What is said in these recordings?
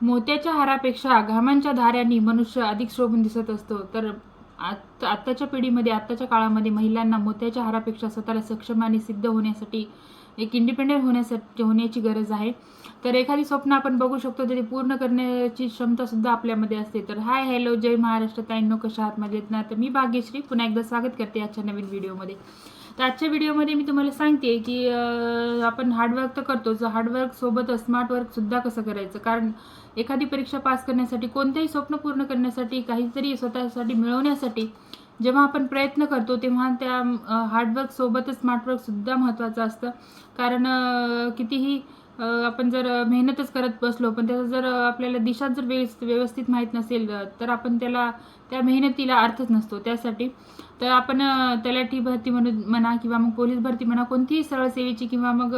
मोत्याच्या हारापेक्षा घामांच्या धाऱ्यांनी मनुष्य अधिक शोभून दिसत असतो. तर आत्ता आत्ताच्या पिढीमध्ये आत्ताच्या काळामध्ये महिलांना मोत्याच्या हारापेक्षा स्वतःला सक्षम आणि सिद्ध होण्यासाठी एक इंडिपेंडेंट होण्यासाठी होण्याची गरज आहे. तर एखादी स्वप्न आपण बघू शकतो तर ते पूर्ण करण्याची क्षमता सुद्धा आपल्यामध्ये असते. तर हाय हॅलो जय महाराष्ट्र ताईंनो कशा आहात? मजेत ना? तर मी भाग्यश्री. पुन्हा एकदा स्वागत करते आजच्या नवीन व्हिडिओमध्ये तर आजच्या व्हिडिओमध्ये मी तुम्हाला सांगते की आपण हार्डवर्क तर करतोच हार्डवर्क सोबत स्मार्ट वर्क सुद्धा कसं करायचं? कारण एखादी परीक्षा पास करण्यासाठी कोणतेही स्वप्न पूर्ण करण्यासाठी काहीतरी स्वतःसाठी मिळवण्यासाठी जेव्हा आपण प्रयत्न करतो तेव्हा त्या हार्डवर्क सोबतच महत्त्वाचं असतं. कारण कितीही आपण जर मेहनतच करत बसलो पण त्याचा जर आपल्याला दिशा जर व्यवस्थित व्यवस्थित माहीत नसेल तर आपण त्याला त्या मेहनतीला अर्थच नसतो. त्यासाठी तर आपण तलाठी भरती म्हणून म्हणा किंवा मग पोलीस भरती म्हणा कोणतीही सरळ सेवेची किंवा मग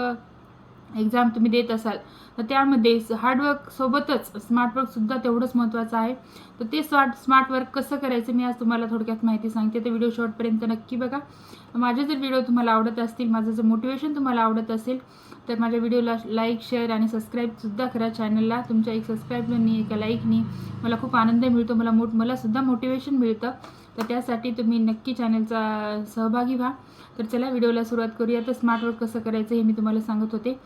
एक्झाम तुम्ही देत असाल तर त्यामध्ये हार्डवर्क सोबतच तेवढंच महत्त्वाचं आहे. तर ते स्मार्ट स्मार्ट वर्क कसं करायचं मी आज तुम्हाला थोडक्यात माहिती सांगते. तर व्हिडिओ शॉर्टपर्यंत नक्की बघा. माझे जर व्हिडिओ तुम्हाला आवडत असतील माझं जर मोटिवेशन तुम्हाला आवडत असेल तर माझ्या व्हिडिओला लाईक शेअर आणि सबस्क्राईबसुद्धा करा चॅनलला. तुमच्या एक सबस्क्राईबनी एका लाईकनी मला खूप आनंद मिळतो. मला मोठ मला सुद्धा मोटिवेशन मिळतं. तर त्यासाठी तुम्ही नक्की चॅनलचा सहभागी व्हा. तर चला व्हिडिओला सुरुवात करूया. तर स्मार्ट वर्क कसं करायचं हे मी तुम्हाला सांगत होते.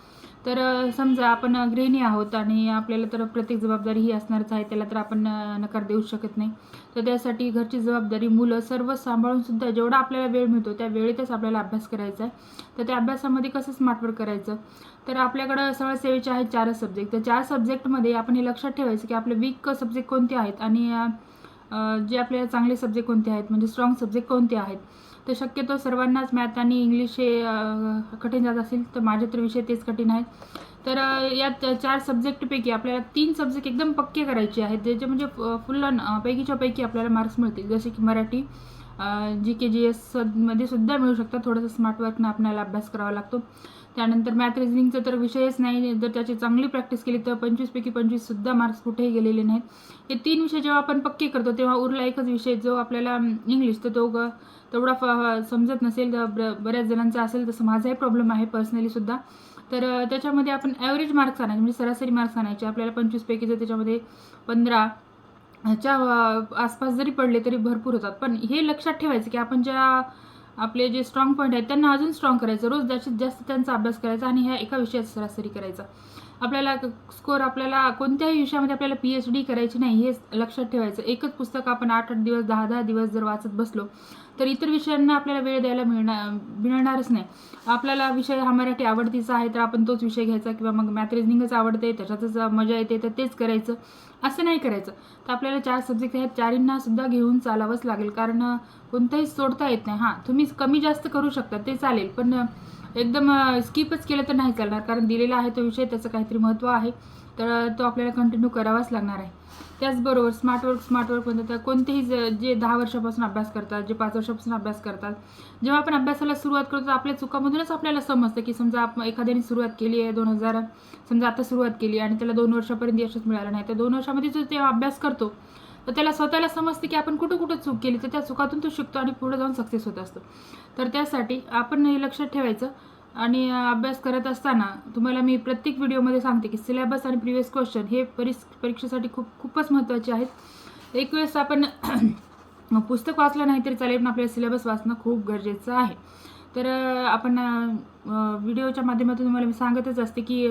तर समजा आपण गृहिणी आहोत आणि आपल्याला तर प्रत्येक जबाबदारी ही असणारच आहे. त्याला तर आपण नकार देऊ शकत नाही. तर त्यासाठी घरची जबाबदारी मुलं सर्व सांभाळूनसुद्धा जेवढा आपल्याला वेळ मिळतो त्या वेळेतच आपल्याला अभ्यास करायचा आहे. तर त्या अभ्यासामध्ये कसं स्मार्ट वर्क करायचं? तर आपल्याकडं सगळ्या सेवेचे आहेत चारच सब्जेक्ट तर चार सब्जेक्टमध्ये आपण हे लक्षात ठेवायचं की आपले वीक सब्जेक्ट कोणते आहेत? आणि जे आपल्याला चांगले सब्जेक्ट कोणते आहेत? म्हणजे स्ट्रॉंग सब्जेक्ट कोणते आहेत? तर शक्यतो सर्वांनाच मॅथ आणि इंग्लिश हे कठीण जात असेल तर माझे तर विषय तेच कठीण आहेत. तर यात चार सब्जेक्टपैकी आपल्याला तीन सब्जेक्ट एकदम पक्के करायचे आहेत ज्याचे म्हणजे फुल पैकीच्या पैकी आपल्याला मार्क्स मिळतील. जसे की मराठी जी के जी एसमध्ये सुद्धा मिळू शकतात. थोडंसं स्मार्ट वर्कनं आपल्याला अभ्यास करावा लागतो. त्यानंतर मॅथ रिझनिंगचा तर विषयच नाही जर त्याची चांगली प्रॅक्टिस केली तर पंचवीसपैकी पंचवीससुद्धा मार्क्स कुठेही गेलेले नाहीत. हे तीन विषय जेव्हा आपण पक्के करतो तेव्हा उरला एकच विषय जो आपल्याला इंग्लिश तर तो ग- तेवढा फ समजत नसेल तर ब- बऱ्याच जणांचा असेल तसं माझाही प्रॉब्लेम आहे पर्सनलीसुद्धा तर त्याच्यामध्ये आपण ॲव्हरेज मार्क्स आणायचे म्हणजे सरासरी मार्क्स आणायचे. आपल्याला पंचवीसपैकी जर त्याच्यामध्ये पंधरा च्या आसपास जरी पडले तरी भरपूर होतात. पण हे लक्षात ठेवायचं की आपण ज्या आपले जे स्ट्रॉंग पॉईंट आहेत त्यांना अजून स्ट्रॉंग करायचं. रोज जास्तीत जास्त त्यांचा अभ्यास करायचा आणि ह्या एका विषयात सरासरी करायचा. आपल्याला स्कोर आपल्याला कोणत्याही विषयामध्ये आपल्याला पी एच डी करायची नाही हे लक्षात ठेवायचं. एकच पुस्तक आपण आठ आठ दिवस दहा दहा दिवस जर वाचत बसलो तर इतर विषयांना आपल्याला वेळ द्यायला मिळणार मिळणारच नाही. आपल्याला विषय हा मराठी आवडतीचा आहे तर आपण तोच विषय घ्यायचा किंवा मग मॅथ रिजनिंगच आवडते त्याच्यातच मजा येते तर तेच करायचं. असं नाही करायचं. तर आपल्याला चार सब्जेक्ट आहेत चारींना सुद्धा घेऊन चालावंच लागेल कारण कोणताही सोडता येत नाही. हां तुम्ही कमी जास्त करू शकता ते चालेल पण एकदम स्किपच केलं तर नाही चालणार कारण दिलेला आहे तो विषय त्याचं काहीतरी महत्त्व आहे. तर तो आपल्याला कंटिन्यू करावाच लागणार आहे. त्याचबरोबर स्मार्ट वर्क स्मार्ट वर्क म्हणतात कोणतेही ज- जे दहा वर्षापासून अभ्यास करतात जे पाच वर्षापासून अभ्यास करतात जेव्हा आपण अभ्यासाला सुरुवात करतो तर आपल्या चुकामधूनच आपल्याला समजतं की समजा आपण एखाद्याने सुरुवात केली आहे दोन हजार समजा आता सुरुवात केली आणि त्याला दोन वर्षापर्यंत यशच मिळालं नाही. तर दोन वर्षामध्ये जो ते अभ्यास करतो व त्याला स्वतःला समजते की आपण कुठं कुठं चूक केली तर त्या चुकातून तो शिकतो आणि पुढे जाऊन सक्सेस होत असतो. तर त्यासाठी आपण हे लक्षात ठेवायचं आणि अभ्यास करत असताना तुम्हाला मी प्रत्येक व्हिडिओमध्ये सांगते की सिलेबस आणि प्रिव्हियस क्वेश्चन हे परीस परीक्षेसाठी खूप खूपच महत्त्वाचे आहेत. एक वेळेस आपण पुस्तक वाचलं नाही तरी चालेल पण आपल्याला सिलेबस वाचणं खूप गरजेचं आहे. तर आपण व्हिडिओच्या माध्यमातून तुम्हाला मी सांगतच असते की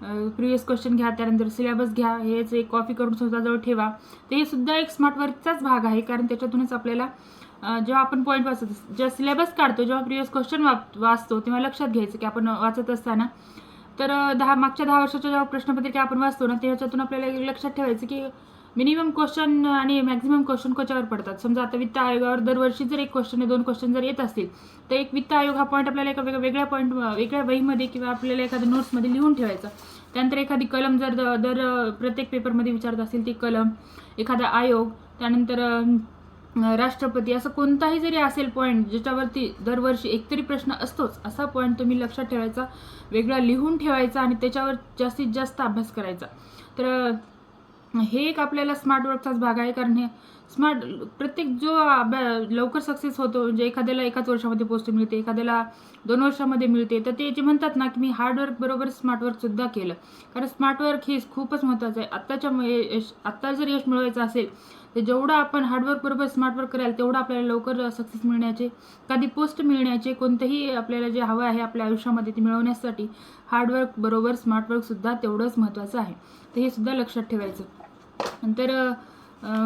प्रिवियस क्वेश्चन घ्या त्यानंतर सिलेबस घ्या हेच एक कॉपी करून स्वतःजवळ ठेवा. तर हे सुद्धा एक स्मार्ट वर्कचाच भाग आहे कारण त्याच्यातूनच आपल्याला जेव्हा आपण पॉईंट वाचत जेव्हा सिलेबस काढतो जेव्हा प्रिवियस क्वेश्चन वाचतो तेव्हा लक्षात घ्यायचं की आपण वाचत असताना. तर दहा मागच्या दहा वर्षाच्या जेव्हा प्रश्नपत्रिका आपण वाचतो ना त्याच्यातून आपल्याला एक लक्षात ठेवायचं की मिनिमम क्वेश्चन आणि मॅक्झिमम क्वेश्चन कशावर पडतात? समजा आता वित्त आयोगावर दरवर्षी जर एक क्वेश्चन दोन क्वेश्चन जर येत असतील तर एक वित्त आयोग हा पॉईंट आपल्याला एका वेगळ्या वेगळ्या पॉईंट वेगळ्या वहीमध्ये किंवा आपल्याला एखाद्या नोट्समध्ये लिहून ठेवायचा. त्यानंतर एखादी कलम जर द- दर प्रत्येक पेपरमध्ये विचारत असेल ती कलम एखादा आयोग त्यानंतर राष्ट्रपती असं कोणताही जरी असेल पॉईंट ज्याच्यावरती दरवर्षी एकतरी प्रश्न असतोच असा पॉईंट तुम्ही लक्षात ठेवायचा वेगळा लिहून ठेवायचा आणि त्याच्यावर जास्तीत जास्त अभ्यास करायचा. तर हे एक आपल्याला स्मार्ट वर्कचाच भाग आहे. कारण हे स्मार्ट प्रत्येक जो अभ्या लवकर सक्सेस होतो म्हणजे एखाद्याला एकाच वर्षामध्ये पोस्ट मिळते एखाद्याला दोन वर्षामध्ये मिळते तर ते जे म्हणतात ना की मी हार्डवर्क बरोबर स्मार्टवर्कसुद्धा केलं. कारण स्मार्टवर्क हे खूपच महत्त्वाचं आहे. आत्ताच्या म- यश आत्ता जर यश मिळवायचं असेल तर जेवढं आपण हार्डवर्क बरोबर स्मार्टवर्क कराल तेवढं आपल्याला लवकर सक्सेस मिळण्याचे कधी पोस्ट मिळण्याचे कोणतंही आपल्याला जे हवं आहे आपल्या आयुष्यामध्ये ते मिळवण्यासाठी हार्डवर्क बरोबर स्मार्टवर्कसुद्धा तेवढंच महत्त्वाचं आहे. तर हे सुद्धा लक्षात ठेवायचं. नंतर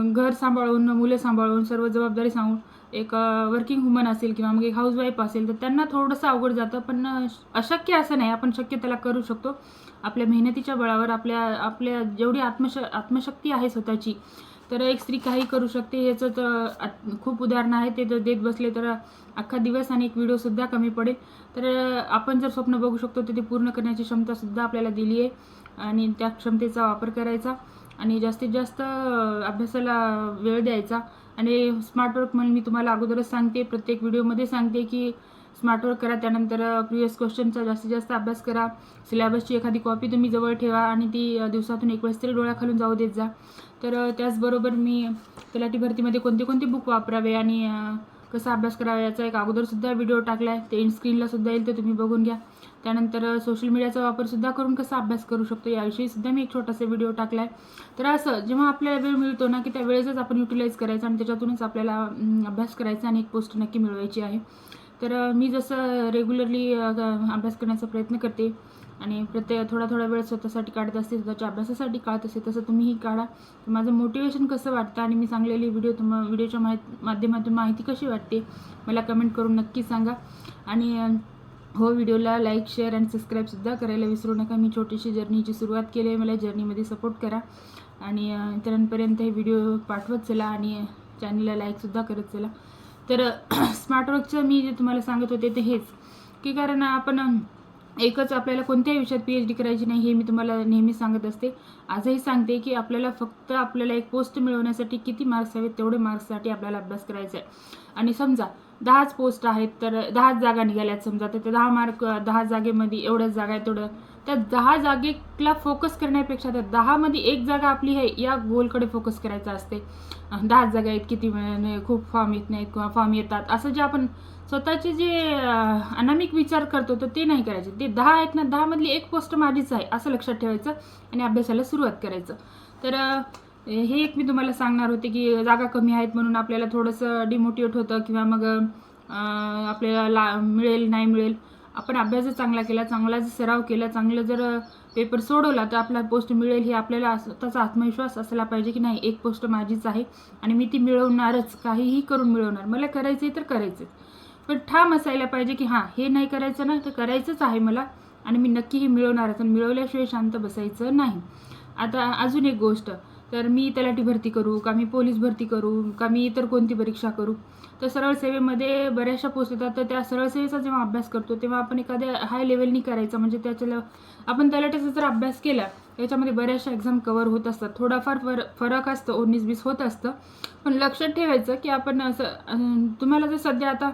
घर सांभाळून मुलं सांभाळून सर्व जबाबदारी सांगून एक वर्किंग वुमन असेल किंवा मग एक हाऊसवाईफ असेल तर त्यांना थोडंसं अवघड जातं. पण अशक्य असं नाही. आपण शक्य त्याला करू शकतो. आपल्या मेहनतीच्या बळावर आपल्या आपल्या जेवढी आत्मश आत्मशक्ती आहे स्वतःची तर एक स्त्री काही करू शकते. याचं तर खूप उदाहरणं आहे. ते जर देत बसले तर अख्खा दिवस आणि एक व्हिडिओसुद्धा कमी पडेल. तर आपण जर स्वप्न बघू शकतो तर ते पूर्ण करण्याची क्षमतासुद्धा आपल्याला दिली आहे आणि त्या क्षमतेचा वापर करायचा. आणि जास्तीत जास्त अभ्यासाला वेळ द्यायचा. आणि स्मार्ट वर्क म्हणून मी तुम्हाला अगोदरच सांगते प्रत्येक व्हिडिओमध्ये सांगते की स्मार्ट वर्क करा त्यानंतर प्रिवियस क्वेश्चनचा जास्तीत जास्त अभ्यास करा. सिलेबसची एखादी कॉपी तुम्ही जवळ ठेवा आणि ती दिवसातून एक वेळेस तरी डोळ्याखालून जाऊ देत जा. तर त्याचबरोबर मी तलाठी भरतीमध्ये कोणते कोणते बुक वापरावे आणि कसा अभ्यास करावा याचा एक अगोदरसुद्धा व्हिडिओ टाकला आहे ते स्क्रीनला स्क्रीनलासुद्धा येईल ते तुम्ही बघून घ्या. त्यानंतर सोशल मीडियाचा वापरसुद्धा करून कसा अभ्यास करू शकतो याविषयी सुद्धा मी एक छोटासा व्हिडिओ टाकला आहे तर असं जेव्हा आपल्याला वेळ मिळतो ना की त्या वेळेसच आपण युटिलाइज करायचं आणि त्याच्यातूनच आपल्याला अभ्यास करायचा आणि एक पोस्ट नक्की मिळवायची आहे. तर मी जसं रेग्युलरली अभ्यास करण्याचा प्रयत्न करते आणि प्रत्येक थोडा थोडा वेळ स्वतःसाठी काढत असते स्वतःच्या अभ्यासासाठी काढत असते तसं तुम्हीही काढा. तर माझं मोटिवेशन कसं वाटतं आणि मी सांगलेली व्हिडिओ तुम्हा व्हिडिओच्या माहीत माध्यमातून माहिती कशी वाटते मला कमेंट करून नक्की सांगा. आणि हो व्हिडिओला लाईक शेअर अँड सबस्क्राईबसुद्धा करायला विसरू नका. मी छोटीशी जर्नीची सुरुवात केली आहे. मला जर्नीमध्ये सपोर्ट करा. आणि इतरांपर्यंत हे व्हिडिओ पाठवत चला आणि चॅनलला लाईकसुद्धा करत चला. तर स्मार्टवर्कचं मी जे तुम्हाला सांगत होते ते हेच. की कारण आपण एकच आपल्याला कोणत्याही विषयात पी एच डी करायची नाही हे मी तुम्हाला नेहमी सांगत असते. आजही सांगते की आपल्याला फक्त आपल्याला एक पोस्ट मिळवण्यासाठी किती मार्क्स हवेत तेवढे मार्क्ससाठी आपल्याला अभ्यास करायचा आहे. आणि समजा दहाच पोस्ट आहेत तर दहाच जागा निघाल्यात समजा. तर त्या दहा मार्क दहा जागेमध्ये एवढ्याच जागा आहे तेवढं. त्या दहा जागेला फोकस करण्यापेक्षा त्या दहामध्ये एक जागा आपली आहे या गोलकडे फोकस करायचा असते. दहा दहाच जागा आहेत किती वेळाने खूप फॉर्म येत नाहीत किंवा फॉर्म येतात. असं जे आपण स्वतःचे जे अनामिक विचार करतो तर ते नाही करायचे. ते दहा आहेत ना दहामधली एक पोस्ट माझीच आहे असं लक्षात ठेवायचं आणि अभ्यासाला सुरुवात करायचं. तर हे एक मी तुम्हाला सांगणार होते की जागा कमी आहेत म्हणून आपल्याला थोडंसं डिमोटिवेट होतं किंवा मग आपल्याला ला मिळेल नाही मिळेल. आपण अभ्यास जर चांगला केला चांगला जर सराव केला चांगलं जर पेपर सोडवला तर आपला पोस्ट मिळेल हे आपल्याला स्वतःचा आत्मविश्वास असला पाहिजे की नाही एक पोस्ट माझीच आहे आणि मी ती मिळवणारच काहीही करून मिळवणार. मला करायचं आहे तर करायचं पण ठाम असायला पाहिजे की हां हे नाही करायचं ना तर करायचंच आहे मला आणि मी नक्की हे मिळवणारच आणि मिळवल्याशिवाय शांत बसायचं नाही. आता अजून एक गोष्ट. तर मी तलाठी भरती करू का मी पोलीस भरती करू का मी इतर कोणती परीक्षा करू? तर सरळ सेवेमध्ये बऱ्याचशा पोस्ट येतात. तर त्या सरळ सेवेचा जेव्हा अभ्यास करतो तेव्हा आपण एखाद्या हाय लेवलनी करायचा. म्हणजे त्याच्याला आपण तलाठीचा जर अभ्यास केला याच्यामध्ये बऱ्याचशा एक्झाम कवर होत असतात. थोडाफार फर फरक असतं. उन्नीस बीस होत असतं. पण लक्षात ठेवायचं की आपण असं तुम्हाला जर सध्या आता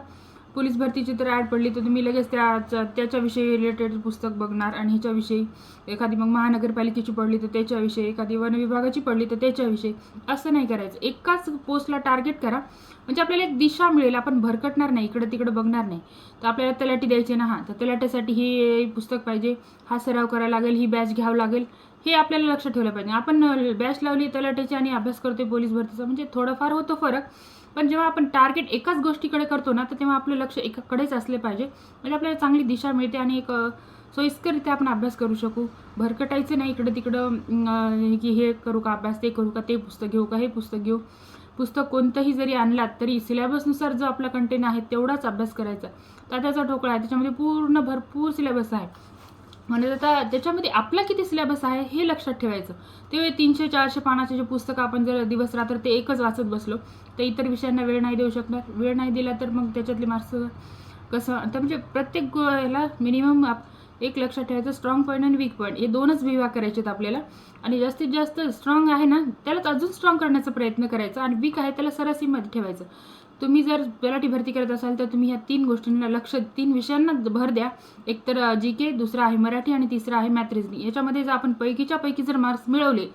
पोलीस भरतीची तर ॲड पडली तर तुम्ही लगेच त्या त्याच्याविषयी रिलेटेड पुस्तक बघणार आणि ह्याच्याविषयी एखादी मग महानगरपालिकेची पडली तर त्याच्याविषयी एखादी वन विभागाची पडली तर त्याच्याविषयी. असं नाही करायचं. एकाच पोस्टला टार्गेट करा. म्हणजे आपल्याला एक दिशा मिळेल. आपण भरकटणार नाही इकडं तिकडं बघणार नाही. तर आपल्याला तलाठी द्यायची ना हां. तर तलाट्यासाठी हे पुस्तक पाहिजे. हा सराव करायला लागेल ही बॅच घ्यावं लागेल. हे आपल्याला लक्षात ठेवलं पाहिजे. आपण बॅच लावली तलाट्याची आणि अभ्यास करतोय पोलीस भरतीचा. म्हणजे थोडाफार होतो फरक. पण जेव्हा आपण टार्गेट एकाच गोष्टीकडे करतो ना तर तेव्हा आपलं लक्ष एकाकडेच असले पाहिजे. म्हणजे आपल्याला चांगली दिशा मिळते आणि एक सोयीस्कररित्या आपण अभ्यास करू शकू. भरकटायचं नाही इकडं तिकडं की हे करू का अभ्यास ते करू का ते पुस्तक घेऊ का हे पुस्तक घेऊ. पुस्तक कोणतंही जरी आणलात तरी सिलेबसनुसार जो आपला कंटेंट आहे तेवढाच अभ्यास करायचा. त्याचा ठोकळा आहे. त्याच्यामध्ये पूर्ण भरपूर सिलेबस आहे. म्हणजे आता त्याच्यामध्ये आपला किती सिलेबस आहे हे लक्षात ठेवायचं. ते तीनशे चारशे पानाचे जे पुस्तकं आपण जर दिवस रात्र ते एकच वाचत बसलो तर इतर विषयांना वेळ नाही देऊ शकणार. वेळ नाही दिला तर मग त्याच्यातले मार्क्स कसं? आता म्हणजे प्रत्येक गो- याला मिनिमम एक लक्षात ठेवायचं स्ट्रॉंग पॉईंट आणि वीक पॉईंट हे दोनच विभाग करायचे आहेत आपल्याला. आणि जास्तीत जास्त स्ट्रॉंग आहे ना त्यालाच अजून स्ट्रॉंग करण्याचा प्रयत्न करायचा. आणि वीक आहे त्याला सरासीमध्ये ठेवायचं. तुम्ही जर तलाठी भरती करत असाल तर तुम्ही ह्या तीन गोष्टींना लक्ष तीन विषयांना भर द्या. एक तर जी के दुसरा आहे मराठी आणि तिसरा आहे मॅथ रिजनिंग याच्यामध्ये जर आपण पैकीच्या पैकी जर मार्क्स मिळवले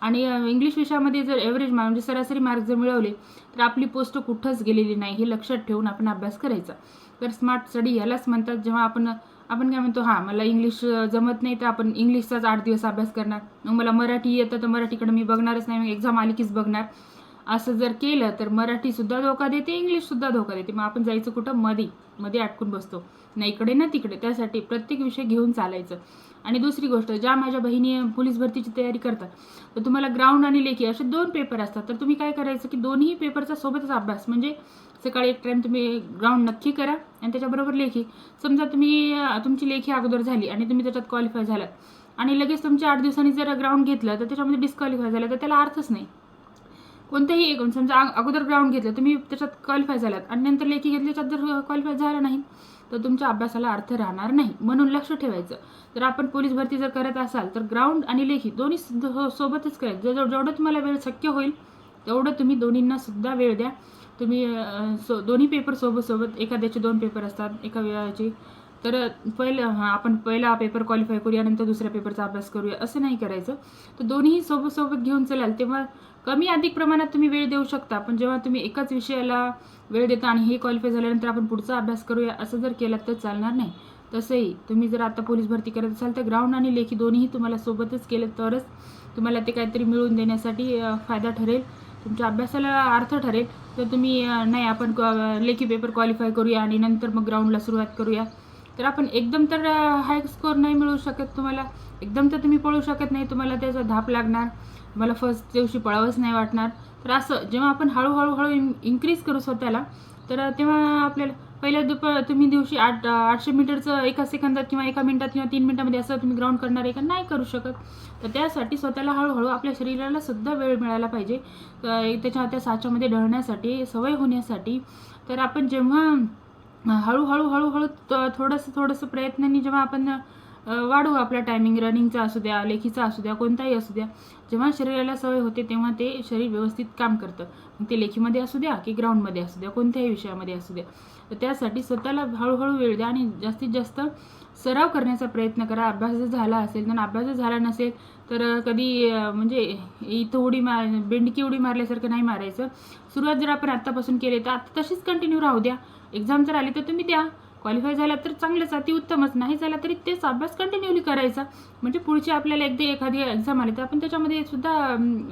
आणि इंग्लिश विषयामध्ये जर एव्हरेज मार्क म्हणजे सरासरी मार्क जर मिळवले तर आपली पोस्ट कुठंच गेलेली नाही हे लक्षात ठेवून आपण अभ्यास करायचा. तर स्मार्ट स्टडी यालाच म्हणतात. जेव्हा आपण आपण काय म्हणतो हां मला इंग्लिश जमत नाही तर आपण इंग्लिशचाच आठ दिवस अभ्यास करणार. मग मला मराठी येतं तर मराठीकडे मी बघणारच नाही मग एक्झाम आली कीच बघणार. असं जर केलं तर मराठीसुद्धा धोका देते इंग्लिशसुद्धा धोका देते. मग आपण जायचं कुठं? मध्ये मध्ये अटकून बसतो. ना इकडे ना तिकडे. त्यासाठी प्रत्येक विषय घेऊन चालायचं. आणि दुसरी गोष्ट ज्या माझ्या बहिणी पोलीस भरतीची तयारी करतात तर तुम्हाला ग्राउंड आणि लेखी असे दोन पेपर असतात. तर तुम्ही काय करायचं की दोन्ही पेपरचा सोबतच अभ्यास. म्हणजे सकाळी एक टाईम तुम्ही ग्राउंड नक्की करा आणि त्याच्याबरोबर लेखी. समजा तुम्ही तुमची लेखी अगोदर झाली आणि तुम्ही त्याच्यात क्वालिफाय झालात. आणि लगेच तुमच्या आठ दिवसांनी जर ग्राउंड घेतलं तर त्याच्यामध्ये डिस्क्वालिफाय झालं तर त्याला अर्थच नाही. कोणत्याही एक समजा अगोदर ग्राउंड घेतलं तुम्ही त्याच्यात क्वालिफाय झालात. आणि नंतर लेखी घेतली त्याच्यात जर क्वालिफाय झाला नाही तर तुमच्या अभ्यासाला अर्थ राहणार नाही म्हणून लक्ष ठेवायचं. जर आपण पोलीस भरती जर करत असाल तर ग्राउंड आणि लेखी दोन्ही सुद्धा हो, सोबतच करायचं. जर जेवढं तुम्हाला वेळ शक्य होईल तेवढं तुम्ही दोन्हींना सुद्धा वेळ द्या. तुम्ही सो दोन्ही पेपर सोबत सोबत एखाद्याचे दोन पेपर असतात एका वेळाचे. तर पहिलं हां आपण पहिला पेपर क्वालिफाय करूया नंतर दुसऱ्या पेपरचा अभ्यास करूया असं नाही करायचं. तर दोन्ही सोबत सोबत घेऊन चलाल तेव्हा कमी अधिक प्रमाणात तुम्ही वेळ देऊ शकता. पण जेव्हा तुम्ही एकाच विषयाला वेळ देता आणि हे क्वालिफाय झाल्यानंतर आपण पुढचा अभ्यास करूया असं जर केलं तर चालणार नाही. तसंही तुम्ही जर आता पोलीस भरती करत असाल तर ग्राउंड आणि लेखी दोन्हीही तुम्हाला सोबतच केलं तरच तुम्हाला ते काहीतरी मिळवून देण्यासाठी फायदा ठरेल. तुमच्या अभ्यासाला अर्थ ठरेल. तर तुम्ही नाही आपण क्वा- लेखी पेपर क्वालिफाय करूया आणि नंतर मग ग्राउंडला सुरुवात करूया. तर आपण एकदम तर हाय स्कोर नाही मिळू शकत तुम्हाला. एकदम तर तुम्ही पळू शकत नाही तुम्हाला त्याचा धाप लागणार तुम्हाला फर्स्ट दिवशी पळावंच नाही वाटणार. तर असं जेव्हा आपण हळूहळू हळू इन्क्रीज करू स्वतःला तर तेव्हा आपल्याला पहिल्या दुप तुम्ही दिवशी आठ आठशे मीटरचं एका सेकंदात किंवा एका मिनटात किंवा तीन मिनटामध्ये असं तुम्ही ग्राउंड करणार आहे का? नाही करू शकत. तर त्यासाठी स्वतःला हळूहळू आपल्या शरीराला सुद्धा वेळ मिळायला पाहिजे. तर त्याच्या त्या साच्यामध्ये ढळण्यासाठी सवय होण्यासाठी तर आपण जेव्हा हळूहळू हळूहळू त- थोडंसं थोडंसं प्रयत्नांनी जेव्हा आपण वाढू वाढवू आपला टायमिंग रनिंगचा असू द्या लेखीचा असू द्या कोणताही असू द्या. जेव्हा शरीराला सवय होते तेव्हा ते शरीर व्यवस्थित काम करतं. मग ते लेखीमध्ये असू द्या की ग्राउंडमध्ये असू द्या कोणत्याही विषयामध्ये असू द्या. तर त्यासाठी स्वतःला हळूहळू वेळ द्या आणि जास्तीत जास्त सराव करण्याचा प्रयत्न करा. अभ्यास जर झाला असेल तर अभ्यास जर झाला नसेल तर कधी म्हणजे इथं उडी मार बेंडकी उडी मारल्यासारखं नाही मारायचं. सुरुवात जर आपण आत्तापासून केली तर आता तशीच कंटिन्यू राहू द्या. एक्झाम जर आली तर तुम्ही द्या. क्वालिफाय झाला तर चांगलंच अतिउत्तमच. नाही झाला तरी तेच अभ्यास कंटिन्यूली करायचा. म्हणजे पुढची आपल्याला एकदा एखादी एक्झाम आली तर आपण त्याच्यामध्ये सुद्धा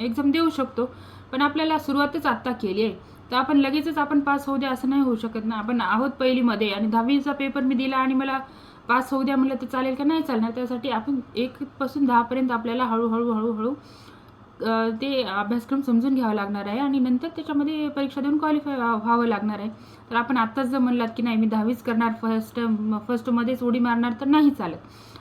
एक्झाम देऊ शकतो. पण आपल्याला सुरुवातच आत्ता केली आहे. तर आपण लगेचच आपण पास होऊ द्या असं नाही होऊ शकत ना. आपण आहोत पहिलीमध्ये आणि दहावीचा पेपर मी दिला आणि मला पास होऊ द्या म्हटलं तर चालेल का? नाही चालणार. त्यासाठी आपण एकपासून दहापर्यंत आपल्याला हळूहळू हळूहळू ते अभ्यासक्रम समजून घ्यावा लागणार आहे आणि नंतर त्याच्यामध्ये परीक्षा देऊन क्वालिफाय व्हावं लागणार आहे. तर आपण आत्ताच जर म्हणलात की नाही मी दहावीच करणार फर्स्ट फर्स्टमध्येच उडी मारणार तर नाही चालत.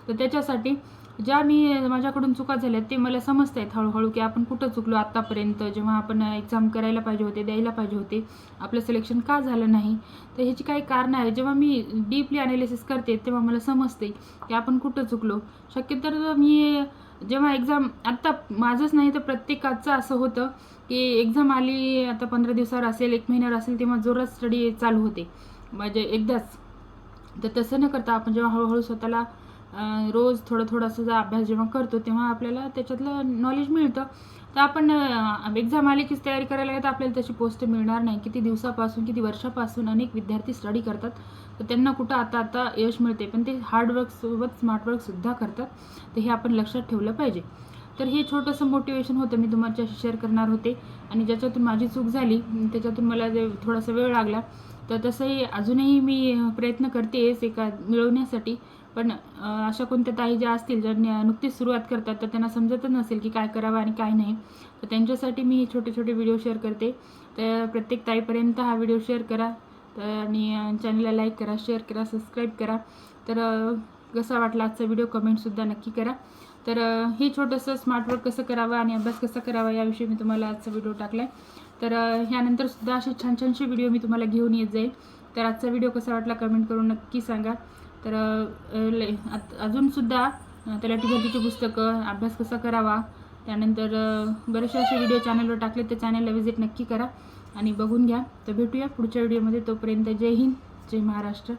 तर त्याच्यासाठी ज्या मी माझ्याकडून चुका झाल्या ते मला समजत आहेत हळूहळू की आपण कुठं चुकलो आत्तापर्यंत जेव्हा आपण एक्झाम करायला पाहिजे होते द्यायला पाहिजे होते आपलं सिलेक्शन का झालं नाही? तर ह्याची काही कारणं आहे जेव्हा मी डीपली अनालिसिस करते तेव्हा मला समजते की आपण कुठं चुकलो. शक्यतर मी जेव्हा एक्झाम आत्ता माझंच नाही तर प्रत्येकाचं असं होतं की एक्झाम आली आता पंधरा दिवसावर असेल एक महिन्यावर असेल तेव्हा जोरात स्टडी चालू होते. म्हणजे एकदाच. तर तसं न करता आपण जेव्हा हळूहळू स्वतःला रोज थोडं थोडासा जर अभ्यास जेव्हा करतो तेव्हा आपल्याला त्याच्यातलं नॉलेज मिळतं. तर आपण एक्झाम आली कीच तयारी करायला लागेल तर आपल्याला तशी पोस्ट मिळणार नाही. किती दिवसापासून किती वर्षापासून अनेक विद्यार्थी स्टडी करतात. तर त्यांना कुठं आता आता यश मिळते पण ते हार्डवर्कसोबत स्मार्टवर्कसुद्धा करतात. तर हे आपण लक्षात ठेवलं पाहिजे. तर हे छोटंसं मोटिवेशन होतं. मी तुमच्याशी शेअर करणार होते. आणि ज्याच्यातून माझी चूक झाली त्याच्यातून मला जे थोडासा वेळ लागला तर तसंही अजूनही मी प्रयत्न करतेच एका मिळवण्यासाठी. पण अशा कोणत्या ताई ज्या असतील ज्या नुकतीच सुरुवात करतात तर त्यांना समजतच नसेल की काय करावं आणि काय नाही. तर त्यांच्यासाठी मी हे छोटे छोटे व्हिडिओ शेअर करते. तर प्रत्येक ताईपर्यंत हा व्हिडिओ शेअर करा. तर आणि चॅनलला लाईक करा शेअर करा सबस्क्राईब करा. तर कसा वाटला आजचा व्हिडिओ कमेंटसुद्धा नक्की करा. तर हे छोटंसं स्मार्टवर्क कसं करावं आणि अभ्यास कसा करावा याविषयी मी तुम्हाला आजचा व्हिडिओ टाकला आहे तर ह्यानंतरसुद्धा असे छान छानसे व्हिडिओ मी तुम्हाला घेऊन येत जाईल तर आजचा व्हिडिओ कसा वाटला कमेंट करून नक्की सांगा. तर ले- आत- अजूनसुद्धा अं, तलाठी भरतीची पुस्तकं अभ्यास कसा करावा त्यानंतर बरेचसे असे व्हिडिओ चॅनलवर टाकले तर चॅनलला व्हिजिट नक्की करा आणि बघून घ्या. तर भेटूया पुढच्या व्हिडिओमध्ये तोपर्यंत जय हिंद जय महाराष्ट्र.